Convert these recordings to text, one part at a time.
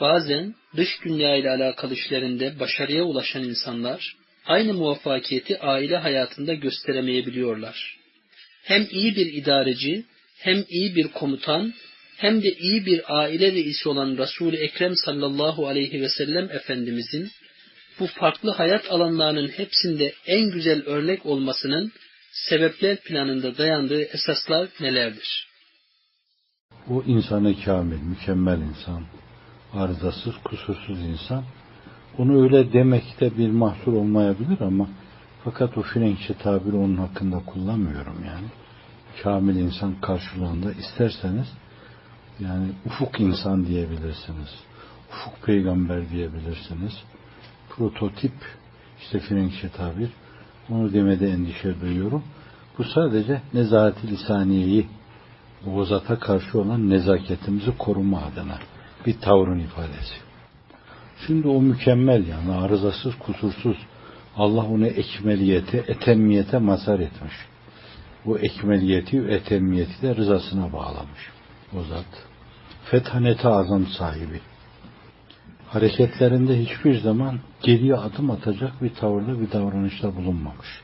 Bazen dış dünya ile alakalı işlerinde başarıya ulaşan insanlar aynı muvaffakiyeti aile hayatında gösteremeyebiliyorlar. Hem iyi bir idareci, hem iyi bir komutan, hem de iyi bir aile reisi olan Resul-i Ekrem sallallahu aleyhi ve sellem Efendimizin bu farklı hayat alanlarının hepsinde en güzel örnek olmasının sebepler planında dayandığı esaslar nelerdir? O insanı kamil, mükemmel insan, arızasız, kusursuz insan. Onu öyle demekte bir mahsur olmayabilir ama fakat o Frenkçe tabiri onun hakkında kullanmıyorum yani. Kamil insan karşılığında isterseniz yani ufuk insan diyebilirsiniz. Ufuk peygamber diyebilirsiniz. Prototip işte Frenkçe tabir. Onu demede endişe duyuyorum. Bu sadece nezahat-i lisaniyeyi bu zata karşı olan nezaketimizi koruma adına bir tavrın ifadesi. Şimdi o mükemmel yani arızasız, kusursuz. Allah onu ekmeliyete, etemmiyete mazhar etmiş. Bu ekmeliyeti, etemmiyeti de rızasına bağlamış. O zat. Fethanete azam sahibi. Hareketlerinde hiçbir zaman geriye adım atacak bir tavırda bir davranışta bulunmamış.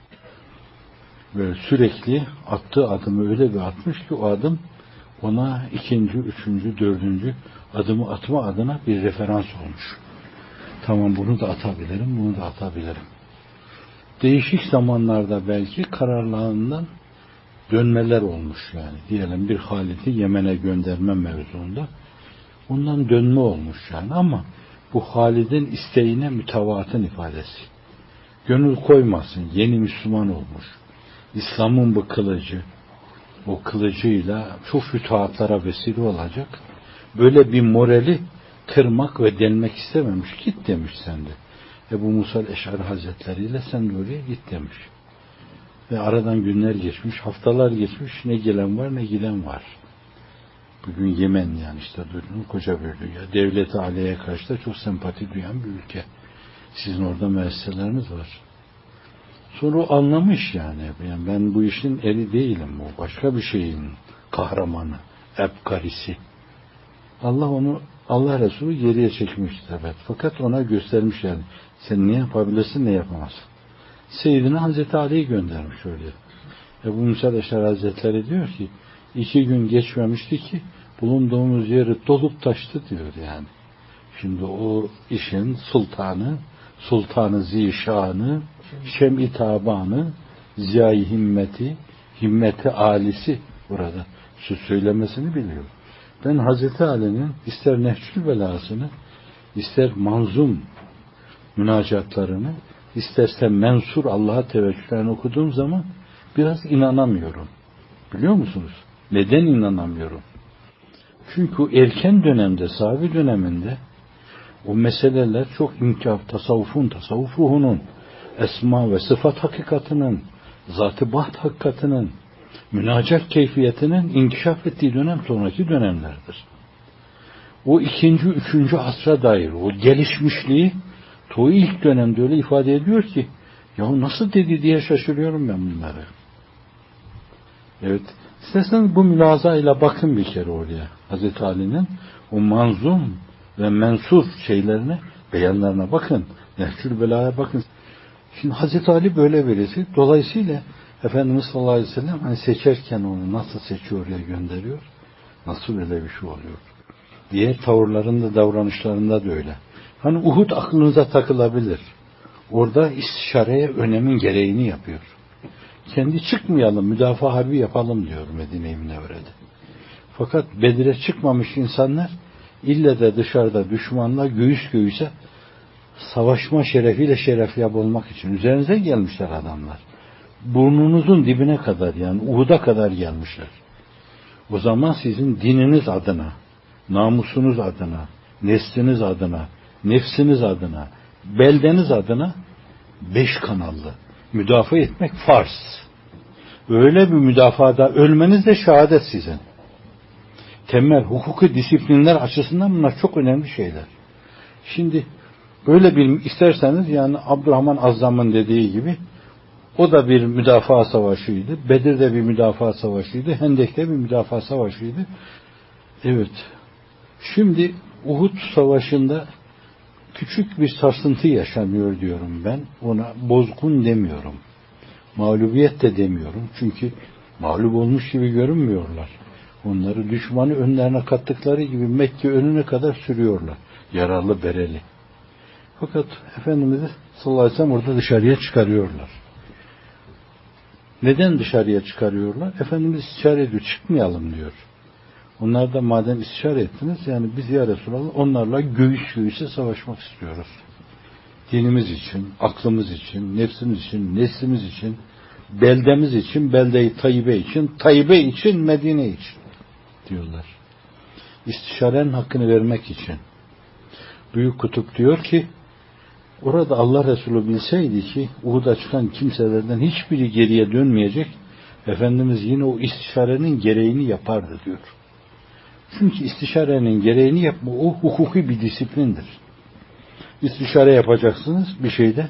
Böyle sürekli attığı adımı öyle bir atmış ki o adım ona ikinci, üçüncü, dördüncü adımı atma adına bir referans olmuş. Tamam bunu da atabilirim, bunu da atabilirim. Değişik zamanlarda belki kararlarından dönmeler olmuş yani. Diyelim bir Halid'i Yemen'e gönderme mevzuunda. Ondan dönme olmuş yani ama bu Halid'in isteğine mütevatın ifadesi. Gönül koymasın, yeni Müslüman olmuş. İslam'ın bu kılıcı, o kılıcıyla şu fütuhatlara vesile olacak. Böyle bir morali kırmak ve delmek istememiş. Git demiş sende. Ebu Musa Eşari Hazretleri ile sen de oraya git demiş. Ve aradan günler geçmiş, haftalar geçmiş. Ne gelen var ne giden var. Bugün Yemen yani işte duydum koca bir dünya. Devleti Aliye'ye karşı da çok sempati duyan bir ülke. Sizin orada müesseseleriniz var. Sonra o anlamış yani. yani. Ben bu işin eri değilim. O başka bir şeyin kahramanı, ebkarisi. Allah onu Allah Resulü geriye çekmiş evet. Fakat ona göstermiş yani. Sen ne yapabilirsin ne yapamazsın. Seyyidine Hazreti Ali'yi göndermiş öyle. Ebu Musa Eşar Hazretleri diyor ki iki gün geçmemişti ki bulunduğumuz yeri dolup taştı diyor yani. Şimdi o işin sultanı, sultanı zişanı, şem-i tabanı, ziyai himmeti, himmeti alisi burada söz söylemesini biliyor. Ben Hazreti Ali'nin ister Nehçül belasını, ister manzum münacatlarını, isterse mensur Allah'a teveccühlerini okuduğum zaman biraz inanamıyorum. Biliyor musunuz? Neden inanamıyorum? Çünkü erken dönemde, sahabi döneminde o meseleler çok inkaf, tasavvufun, tasavvuf ruhunun, esma ve sıfat hakikatinin, zat-ı baht hakikatinin, münacat keyfiyetinin inkişaf ettiği dönem sonraki dönemlerdir. O ikinci, üçüncü asra dair o gelişmişliği Tuğ ilk dönemde öyle ifade ediyor ki ya nasıl dedi diye şaşırıyorum ben bunları. Evet. İsterseniz bu mülazayla bakın bir kere oraya. Hazreti Ali'nin o manzum ve mensur şeylerine, beyanlarına bakın. Nehcül belaya bakın. Şimdi Hazreti Ali böyle birisi. Dolayısıyla Efendimiz sallallahu aleyhi ve sellem hani seçerken onu nasıl seçiyor ya gönderiyor? Nasıl öyle bir şey oluyor? Diğer tavırlarında, davranışlarında da öyle. Hani Uhud aklınıza takılabilir. Orada istişareye önemin gereğini yapıyor. Kendi çıkmayalım, müdafaa harbi yapalım diyor Medine-i Münevvere'de. Fakat Bedir'e çıkmamış insanlar ille de dışarıda düşmanla göğüs göğüse savaşma şerefiyle şerefli olmak için üzerinize gelmişler adamlar. Burnunuzun dibine kadar yani Uhud'a kadar gelmişler. O zaman sizin dininiz adına, namusunuz adına, nesliniz adına, nefsiniz adına, beldeniz adına beş kanallı müdafaa etmek farz. Öyle bir müdafada ölmeniz de şehadet sizin. Temel hukuki disiplinler açısından bunlar çok önemli şeyler. Şimdi böyle bir isterseniz yani Abdurrahman Azzam'ın dediği gibi o da bir müdafaa savaşıydı. Bedir'de bir müdafaa savaşıydı. Hendek'te bir müdafaa savaşıydı. Evet. Şimdi Uhud Savaşı'nda küçük bir sarsıntı yaşanıyor diyorum ben. Ona bozgun demiyorum. Mağlubiyet de demiyorum. Çünkü mağlup olmuş gibi görünmüyorlar. Onları düşmanı önlerine kattıkları gibi Mekke önüne kadar sürüyorlar. Yaralı bereli. Fakat Efendimiz'i sallallahu aleyhi ve sellem orada dışarıya çıkarıyorlar. Neden dışarıya çıkarıyorlar? Efendimiz istişare ediyor. Çıkmayalım diyor. Onlar da madem istişare ettiniz yani biz ya Resulallah onlarla göğüs göğüse savaşmak istiyoruz. Dinimiz için, aklımız için, nefsimiz için, neslimiz için, beldemiz için, belde-i Tayyibe için, Tayyibe için, Medine için diyorlar. İstişarenin hakkını vermek için. Büyük Kutup diyor ki orada Allah Resulü bilseydi ki Uhud'a çıkan kimselerden hiçbiri geriye dönmeyecek Efendimiz yine o istişarenin gereğini yapardı diyor. Çünkü istişarenin gereğini yapma o hukuki bir disiplindir. İstişare yapacaksınız bir şeyde.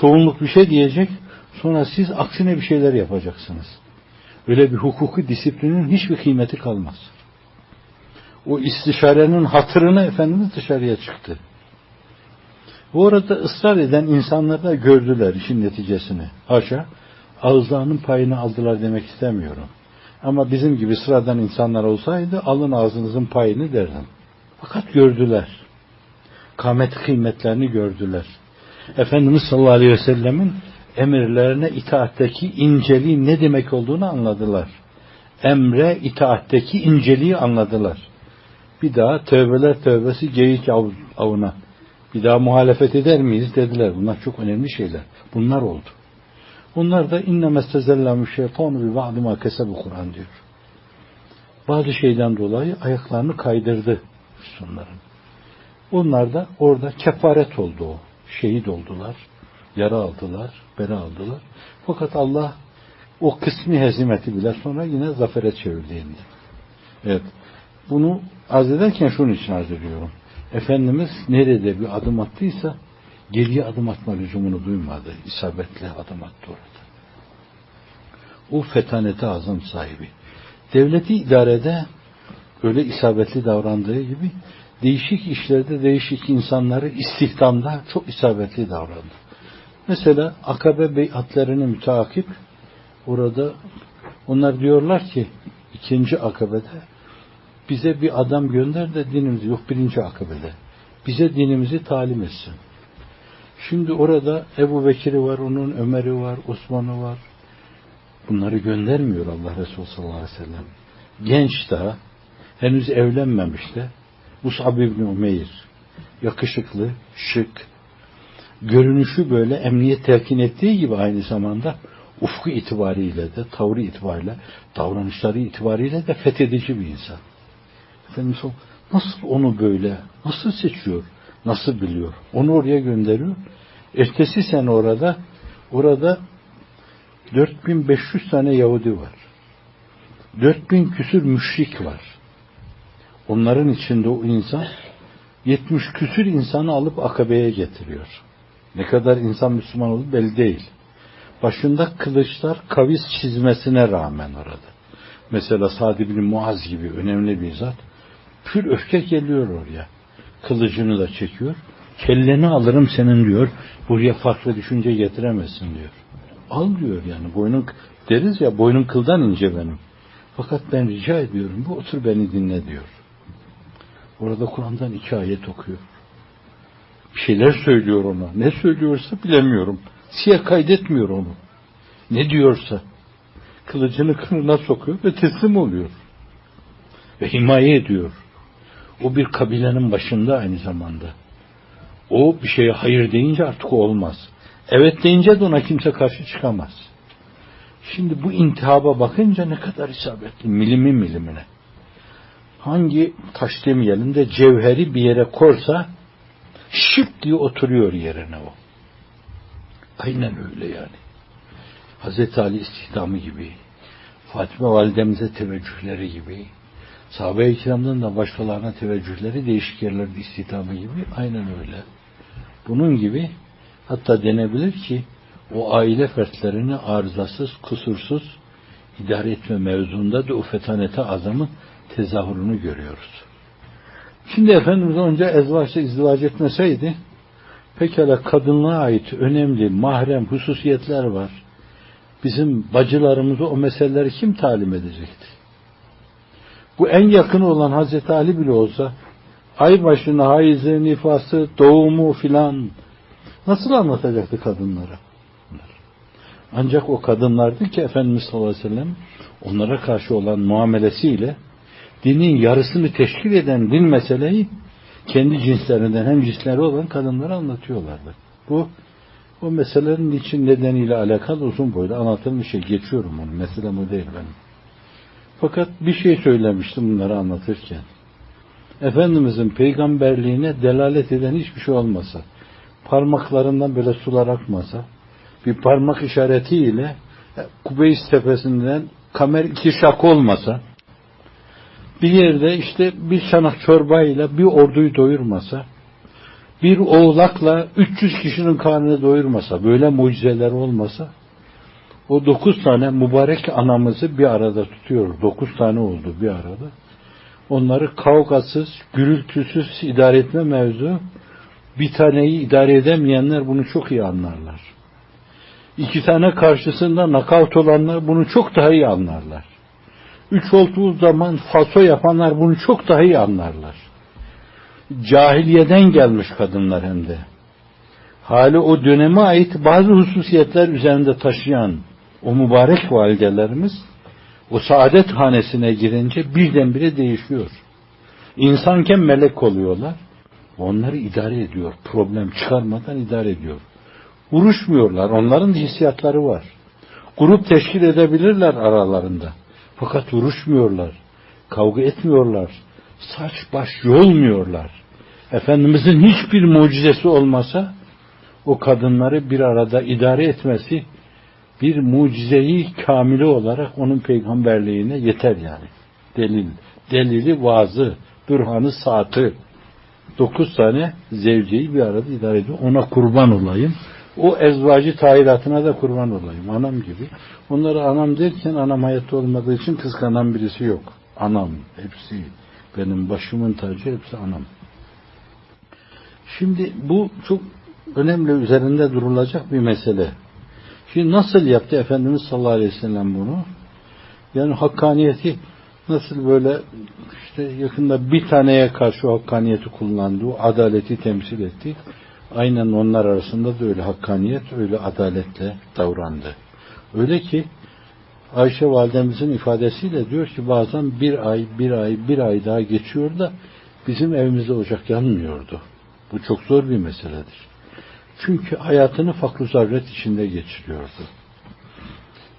Çoğunluk bir şey diyecek. Sonra siz aksine bir şeyler yapacaksınız. Öyle bir hukuki disiplinin hiçbir kıymeti kalmaz. O istişarenin hatırını Efendimiz dışarıya çıktı. Bu arada ısrar eden insanlar da gördüler işin neticesini. Haşa, ağızlarının payını aldılar demek istemiyorum. Ama bizim gibi sıradan insanlar olsaydı alın ağzınızın payını derdim. Fakat gördüler. Kâmet kıymetlerini gördüler. Efendimiz sallallahu aleyhi ve sellemin emirlerine itaatteki inceliği ne demek olduğunu anladılar. Emre itaatteki inceliği anladılar. Bir daha tövbeler tövbesi geyik av, avına. Bir daha muhalefet eder miyiz dediler. Bunlar çok önemli şeyler. Bunlar oldu. Onlar da inne mestezellamu şeytanu bi ba'di ma kesebu Kur'an diyor. Bazı şeyden dolayı ayaklarını kaydırdı Müslümanların. Onlar da orada kefaret oldu o. Şehit oldular. Yara aldılar. Bera aldılar. Fakat Allah o kısmi hezimeti bile sonra yine zafere çevirdiğinde. Evet. Bunu arz ederken şunun için arz ediyorum. Efendimiz nerede bir adım attıysa geriye adım atma lüzumunu duymadı. İsabetli adım attı orada. O fetanete azam sahibi. Devleti idarede öyle isabetli davrandığı gibi değişik işlerde değişik insanları istihdamda çok isabetli davrandı. Mesela Akabe beyatlarını müteakip orada onlar diyorlar ki ikinci akabede bize bir adam gönder de dinimizi yok birinci akabede bize dinimizi talim etsin. Şimdi orada Ebu Bekir'i var, onun Ömer'i var, Osman'ı var. Bunları göndermiyor Allah Resulü sallallahu aleyhi ve sellem. Genç daha, henüz evlenmemiş de Mus'ab ibn Umeyr, yakışıklı, şık, görünüşü böyle emniyet telkin ettiği gibi aynı zamanda ufku itibariyle de, tavrı itibariyle, davranışları itibariyle de fethedici bir insan. Efendimiz nasıl onu böyle, nasıl seçiyor, nasıl biliyor? Onu oraya gönderiyor. Ertesi sene orada, orada 4500 tane Yahudi var. 4000 küsür müşrik var. Onların içinde o insan 70 küsür insanı alıp akabeye getiriyor. Ne kadar insan Müslüman olduğu belli değil. Başında kılıçlar kavis çizmesine rağmen orada. Mesela Sa'd bin Muaz gibi önemli bir zat pür öfke geliyor oraya. Kılıcını da çekiyor. Kelleni alırım senin diyor. Buraya farklı düşünce getiremezsin diyor. Al diyor yani. Boynun deriz ya boynun kıldan ince benim. Fakat ben rica ediyorum. Bu otur beni dinle diyor. Orada Kur'an'dan iki ayet okuyor. Bir şeyler söylüyor ona. Ne söylüyorsa bilemiyorum. Siyah kaydetmiyor onu. Ne diyorsa. Kılıcını kınına sokuyor ve teslim oluyor. Ve himaye ediyor. O bir kabilenin başında aynı zamanda. O bir şeye hayır deyince artık olmaz. Evet deyince de ona kimse karşı çıkamaz. Şimdi bu intihaba bakınca ne kadar isabetli. Milimi milimine. Hangi taş demeyelim de cevheri bir yere korsa şıp diye oturuyor yerine o. Aynen öyle yani. Hazreti Ali istihdamı gibi, Fatime validemize teveccühleri gibi, sahabe-i kiramdan da başkalarına teveccühleri değişik yerlerde istihdamı gibi aynen öyle. Bunun gibi hatta denebilir ki o aile fertlerini arızasız, kusursuz idare etme mevzunda da o fetanete azamın tezahürünü görüyoruz. Şimdi Efendimiz önce ezvaçla izdivaç etmeseydi pekala kadınlığa ait önemli mahrem hususiyetler var. Bizim bacılarımızı o meseleleri kim talim edecekti? Bu en yakın olan Hazreti Ali bile olsa ay başına hayızı, nifası, doğumu filan nasıl anlatacaktı kadınlara? Ancak o kadınlardı ki Efendimiz sallallahu aleyhi ve sellem onlara karşı olan muamelesiyle dinin yarısını teşkil eden din meseleyi kendi cinslerinden hem cinsleri olan kadınlara anlatıyorlardı. Bu o meselelerin için nedeniyle alakalı uzun boylu anlatılmış şey. Geçiyorum onu. Mesele o değil benim. Fakat bir şey söylemiştim bunları anlatırken. Efendimizin peygamberliğine delalet eden hiçbir şey olmasa, parmaklarından böyle sular akmasa, bir parmak işaretiyle Kubeys tepesinden kamer iki şak olmasa, bir yerde işte bir çanak çorbayla bir orduyu doyurmasa, bir oğlakla 300 kişinin karnını doyurmasa, böyle mucizeler olmasa, o dokuz tane mübarek anamızı bir arada tutuyor. Dokuz tane oldu bir arada. Onları kavgasız, gürültüsüz idare etme mevzu, bir taneyi idare edemeyenler bunu çok iyi anlarlar. İki tane karşısında nakavt olanlar bunu çok daha iyi anlarlar. Üç olduğu zaman faso yapanlar bunu çok daha iyi anlarlar. Cahiliyeden gelmiş kadınlar hem de. Hali o döneme ait bazı hususiyetler üzerinde taşıyan o mübarek validelerimiz o saadet hanesine girince birdenbire değişiyor. İnsanken melek oluyorlar. Onları idare ediyor. Problem çıkarmadan idare ediyor. Vuruşmuyorlar. Onların hissiyatları var. Grup teşkil edebilirler aralarında. Fakat vuruşmuyorlar. Kavga etmiyorlar. Saç baş yolmuyorlar. Efendimizin hiçbir mucizesi olmasa o kadınları bir arada idare etmesi bir mucizeyi kamili olarak onun peygamberliğine yeter yani. Delil. Delili vaazı, bürhanı saati. Dokuz tane zevceyi bir arada idare ediyor. Ona kurban olayım. O ezvacı tahiratına da kurban olayım. Anam gibi. Onları anam derken anam hayatta olmadığı için kıskanan birisi yok. Anam. Hepsi. Benim başımın tacı hepsi anam. Şimdi bu çok önemli üzerinde durulacak bir mesele. Şimdi nasıl yaptı Efendimiz sallallahu aleyhi ve sellem bunu? Yani hakkaniyeti nasıl böyle işte yakında bir taneye karşı hakkaniyeti kullandı, adaleti temsil etti. Aynen onlar arasında da öyle hakkaniyet, öyle adaletle davrandı. Öyle ki Ayşe validemizin ifadesiyle diyor ki bazen bir ay, bir ay, bir ay daha geçiyor da bizim evimizde ocak yanmıyordu. Bu çok zor bir meseledir. Çünkü hayatını fakr zarret içinde geçiriyordu.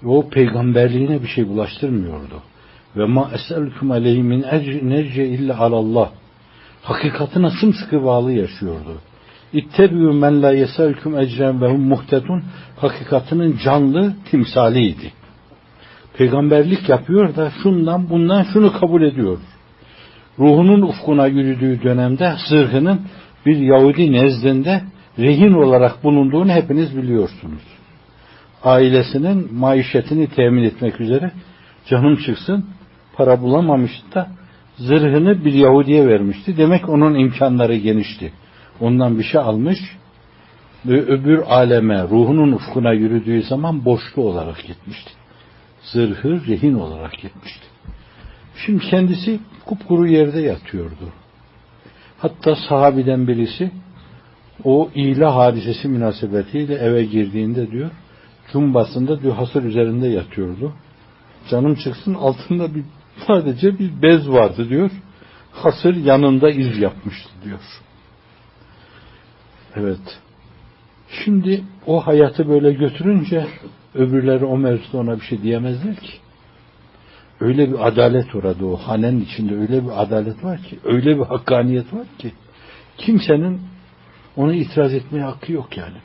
O peygamberliğine bir şey bulaştırmıyordu. Ve ma eselkum aleyhi min ecri illa alallah. Hakikatine sımsıkı bağlı yaşıyordu. İttebiü men la yeselkum ecren ve hum muhtedun hakikatinin canlı timsaliydi. Peygamberlik yapıyor da şundan bundan şunu kabul ediyor. Ruhunun ufkuna yürüdüğü dönemde zırhının bir Yahudi nezdinde rehin olarak bulunduğunu hepiniz biliyorsunuz. Ailesinin maişetini temin etmek üzere canım çıksın para bulamamıştı da zırhını bir Yahudi'ye vermişti. Demek onun imkanları genişti. Ondan bir şey almış ve öbür aleme, ruhunun ufkuna yürüdüğü zaman boşlu olarak gitmişti. Zırhı rehin olarak gitmişti. Şimdi kendisi kupkuru yerde yatıyordu. Hatta sahabiden birisi o ilah hadisesi münasebetiyle eve girdiğinde diyor, cumbasında diyor hasır üzerinde yatıyordu. Canım çıksın altında bir sadece bir bez vardı diyor. Hasır yanında iz yapmıştı diyor. Evet. Şimdi o hayatı böyle götürünce öbürleri o mevzuda ona bir şey diyemezler ki. Öyle bir adalet orada o hanenin içinde öyle bir adalet var ki, öyle bir hakkaniyet var ki kimsenin ona itiraz etmeye hakkı yok yani.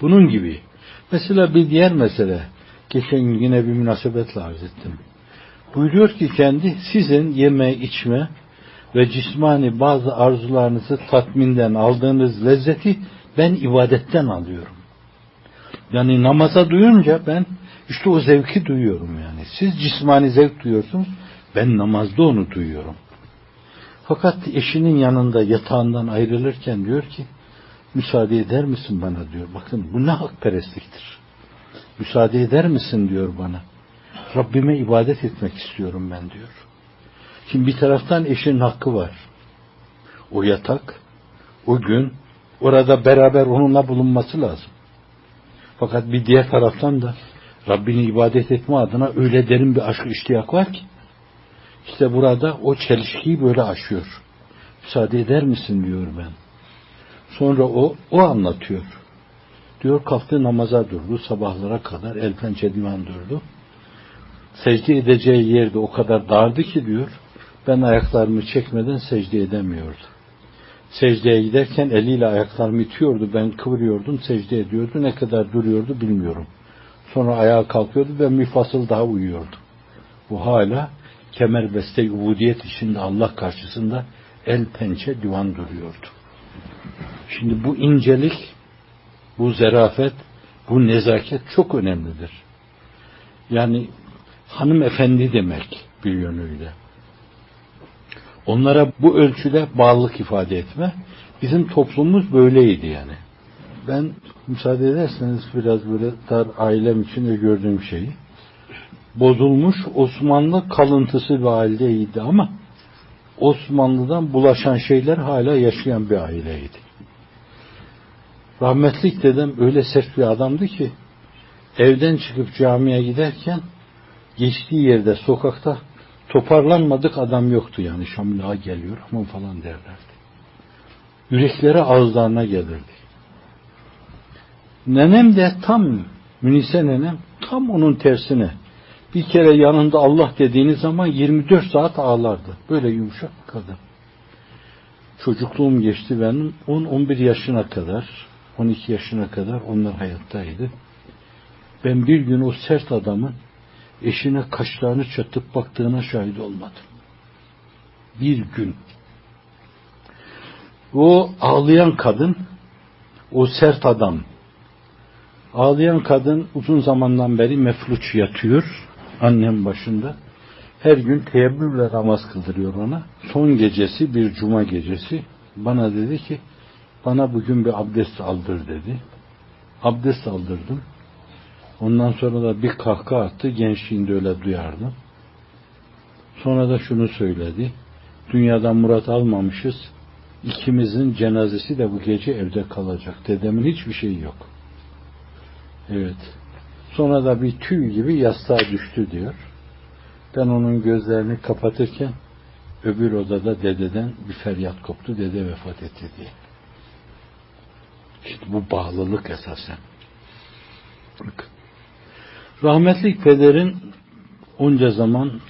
Bunun gibi. Mesela bir diğer mesele, geçen gün yine bir münasebetle arz ettim. Buyuruyor ki kendi sizin yeme, içme ve cismani bazı arzularınızı tatminden aldığınız lezzeti ben ibadetten alıyorum. Yani namaza duyunca ben işte o zevki duyuyorum yani. Siz cismani zevk duyuyorsunuz, ben namazda onu duyuyorum. Fakat eşinin yanında yatağından ayrılırken diyor ki müsaade eder misin bana diyor. Bakın bu ne hakperestliktir. Müsaade eder misin diyor bana. Rabbime ibadet etmek istiyorum ben diyor. Şimdi bir taraftan eşinin hakkı var. O yatak, o gün, orada beraber onunla bulunması lazım. Fakat bir diğer taraftan da Rabbini ibadet etme adına öyle derin bir aşk iştiyak var ki işte burada o çelişkiyi böyle aşıyor. Müsaade eder misin diyor ben. Sonra o, o anlatıyor. Diyor kalktı namaza durdu. Sabahlara kadar el pençe divan durdu. Secde edeceği yerde o kadar dardı ki diyor. Ben ayaklarımı çekmeden secde edemiyordu. Secdeye giderken eliyle ayaklarımı itiyordu. Ben kıvırıyordum, secde ediyordu. Ne kadar duruyordu bilmiyorum. Sonra ayağa kalkıyordu ve müfasıl daha uyuyordu. Bu hala kemerbeste ubudiyet içinde Allah karşısında el pençe divan duruyordu. Şimdi bu incelik, bu zerafet, bu nezaket çok önemlidir. Yani hanımefendi demek bir yönüyle. Onlara bu ölçüde bağlılık ifade etme. Bizim toplumumuz böyleydi yani. Ben müsaade ederseniz biraz böyle dar ailem içinde gördüğüm şeyi. Bozulmuş Osmanlı kalıntısı bir aileydi ama Osmanlı'dan bulaşan şeyler hala yaşayan bir aileydi. Rahmetlik dedem öyle sert bir adamdı ki evden çıkıp camiye giderken geçtiği yerde sokakta toparlanmadık adam yoktu yani Şamil'a geliyor aman falan derlerdi. Yürekleri ağızlarına gelirdi. Nenem de tam Münise nenem tam onun tersine bir kere yanında Allah dediğiniz zaman 24 saat ağlardı. Böyle yumuşak bir kadın. Çocukluğum geçti benim 10-11 yaşına kadar 12 yaşına kadar onlar hayattaydı. Ben bir gün o sert adamın eşine kaşlarını çatıp baktığına şahit olmadım. Bir gün. O ağlayan kadın, o sert adam, ağlayan kadın uzun zamandan beri mefluç yatıyor annem başında. Her gün teyebbürle namaz kıldırıyor ona. Son gecesi bir cuma gecesi bana dedi ki bana bugün bir abdest aldır dedi. Abdest aldırdım. Ondan sonra da bir kahkaha attı. Gençliğinde öyle duyardım. Sonra da şunu söyledi. Dünyadan murat almamışız. İkimizin cenazesi de bu gece evde kalacak. Dedemin hiçbir şeyi yok. Evet. Sonra da bir tüy gibi yastığa düştü diyor. Ben onun gözlerini kapatırken öbür odada dededen bir feryat koptu. Dede vefat etti diye. İşte bu bağlılık esasen. Bakın. Rahmetli pederin onca zaman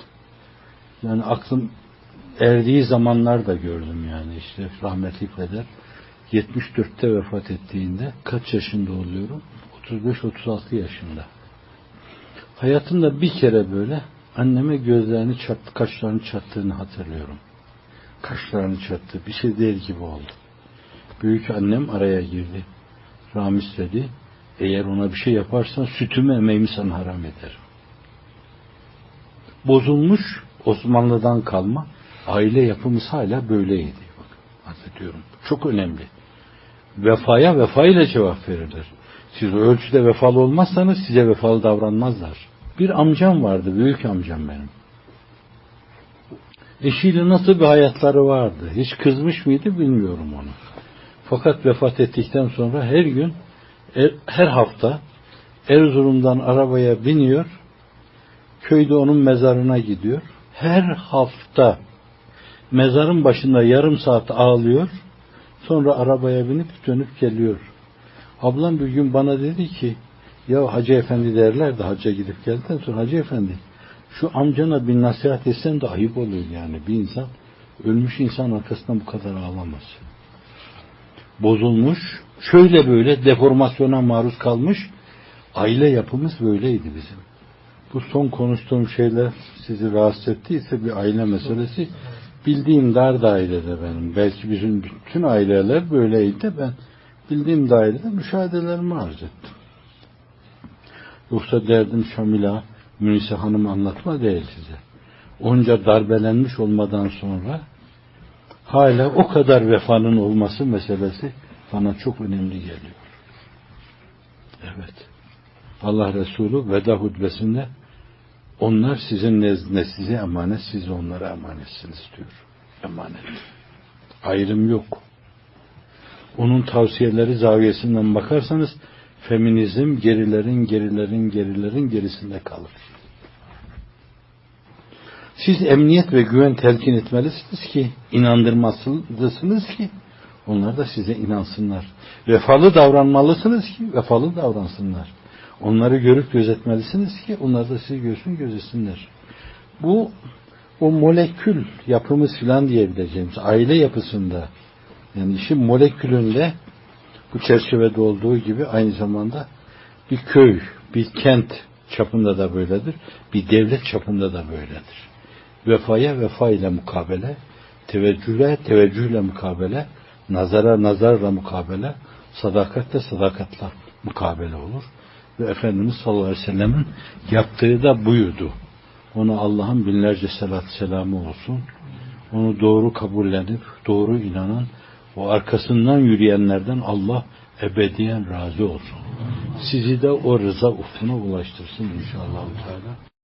yani aklım erdiği zamanlar da gördüm yani işte rahmetli peder 74'te vefat ettiğinde kaç yaşında oluyorum? 35-36 yaşında. Hayatımda bir kere böyle anneme gözlerini çattı, kaşlarını çattığını hatırlıyorum. Kaşlarını çattı. Bir şey değil gibi oldu. Büyük annem araya girdi. Ramiz dedi. Eğer ona bir şey yaparsan sütümü emeğimi sana haram ederim. Bozulmuş Osmanlı'dan kalma aile yapımız hala böyleydi. Bak. Çok önemli. Vefaya vefa ile cevap verilir. Siz ölçüde vefalı olmazsanız size vefalı davranmazlar. Bir amcam vardı, büyük amcam benim. Eşiyle nasıl bir hayatları vardı? Hiç kızmış mıydı bilmiyorum onu. Fakat vefat ettikten sonra her gün, her hafta Erzurum'dan arabaya biniyor, köyde onun mezarına gidiyor. Her hafta mezarın başında yarım saat ağlıyor, sonra arabaya binip dönüp geliyor. Ablam bir gün bana dedi ki ya Hacı Efendi derler de hacca gidip geldikten sonra Hacı Efendi şu amcana bir nasihat etsen de ayıp olur yani bir insan ölmüş insan arkasından bu kadar ağlamaz. Bozulmuş, şöyle böyle deformasyona maruz kalmış aile yapımız böyleydi bizim. Bu son konuştuğum şeyler sizi rahatsız ettiyse bir aile meselesi bildiğim dar dairede benim. Belki bizim bütün aileler böyleydi ben bildiğim dairede müşahedelerimi arz ettim. Yoksa derdim Şamila, Münise Hanım anlatma değil size. Onca darbelenmiş olmadan sonra hala o kadar vefanın olması meselesi bana çok önemli geliyor. Evet. Allah Resulü veda hutbesinde onlar sizin nezdinde size emanet, siz onlara emanetsiniz diyor. Emanet. Ayrım yok. Onun tavsiyeleri zaviyesinden bakarsanız feminizm gerilerin gerilerin gerilerin gerisinde kalır. Siz emniyet ve güven telkin etmelisiniz ki, inandırmalısınız ki, onlar da size inansınlar. Vefalı davranmalısınız ki, vefalı davransınlar. Onları görüp gözetmelisiniz ki, onlar da sizi görsün gözetsinler. Bu, o molekül yapımız filan diyebileceğimiz aile yapısında, yani işin molekülünde, bu çerçevede olduğu gibi aynı zamanda bir köy, bir kent çapında da böyledir, bir devlet çapında da böyledir vefaya vefa ile mukabele, teveccühle teveccühle mukabele, nazara nazarla mukabele, sadakatle sadakatla mukabele olur. Ve Efendimiz sallallahu aleyhi ve sellemin yaptığı da buydu. Ona Allah'ın binlerce selat selamı olsun. Onu doğru kabullenip, doğru inanan, o arkasından yürüyenlerden Allah ebediyen razı olsun. Sizi de o rıza ufkuna ulaştırsın inşallah. Teala.